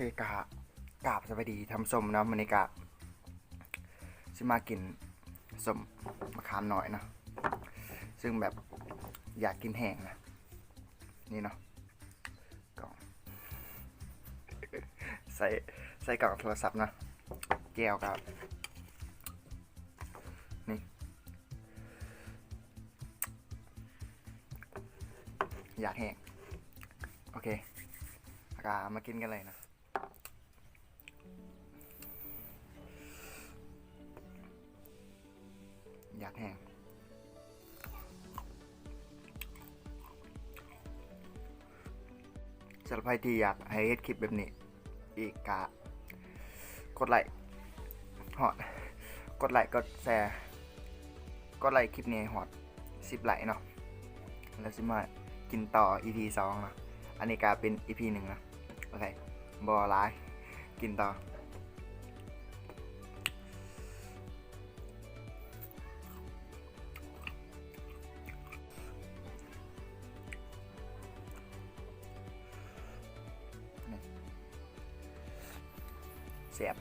เคกะกราบสวัสดีทำส้มนะมันนี้กะสิมากินส้มมะขามหน่อยนะซึ่งแบบอยากกินแห้งนะนี่เนาะกล่องใส่ใส่กล่องโทรศัพท์นะแก้วกับนี่อยากแห้งโอเคอากามากินกันเลยนะ อยากแห้งสำหรับใครที่อยากให้เฮ็ดคลิปแบบนี้ อีกกะกดไลค์ฮอด กดไลค์กดแชร์กดไลค์คลิปนี้ให้ฮอดสิบไลค์เนาะแล้วสิมากินต่อ EP สองเนาะอันนี้กาเป็น EP หนึ่งนะโอเคบอไลายกินต่อ เสียบ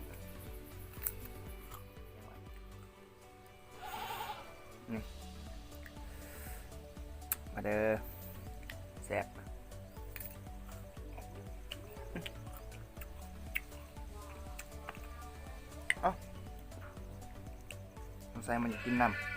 มาเด้อแสบเอาใส่มันจะกินน้ำ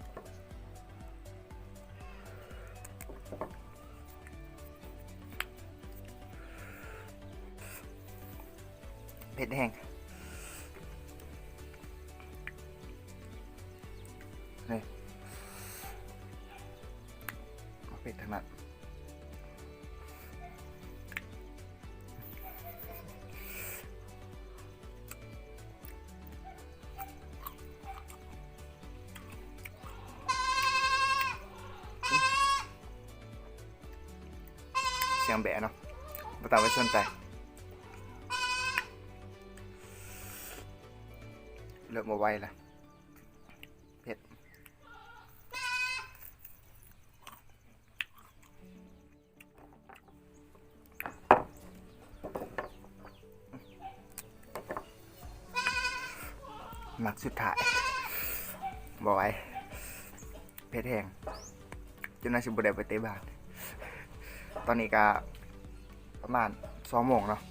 ผ็ดแห้งนี่เอาเผ็ดทั้งนั้นเสียงแบะเนาะม่ต้องไปสนใจ เริ่มมาไวละเผ็ดหมักสุดท้ายบอไว้เผ็ดแห้งจนน่าชิบุได้ไปเตะบานตอนนี้ก็ประมาณสองโมงเนาะ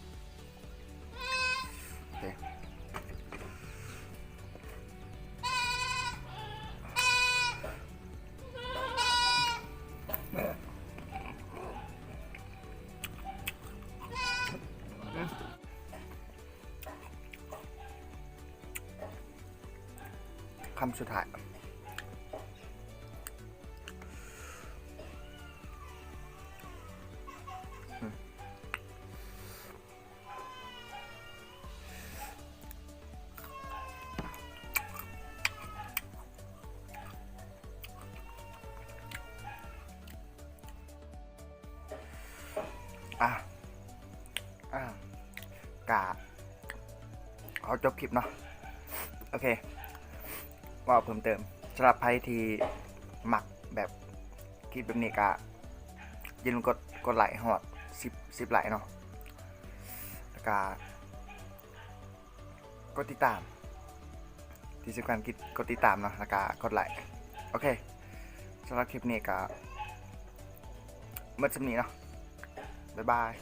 คำสุดท้ายอะอะกาเอาจบคลิปเนาะโอเค ว่าเพิ่มเติมสำหรับใครที่หมักแบบคิดแบบนี้ก็อย่าลืมกดกดไลค์หอดสิบสิบไลค์เนาะแล้วก็กดติดตาม ที่สำคัญกดกดติดตามเนาะแล้วก็กดไลค์โอเคสำหรับคลิปนี้ก็เมื่อสำนี้เนาะบ๊ายบาย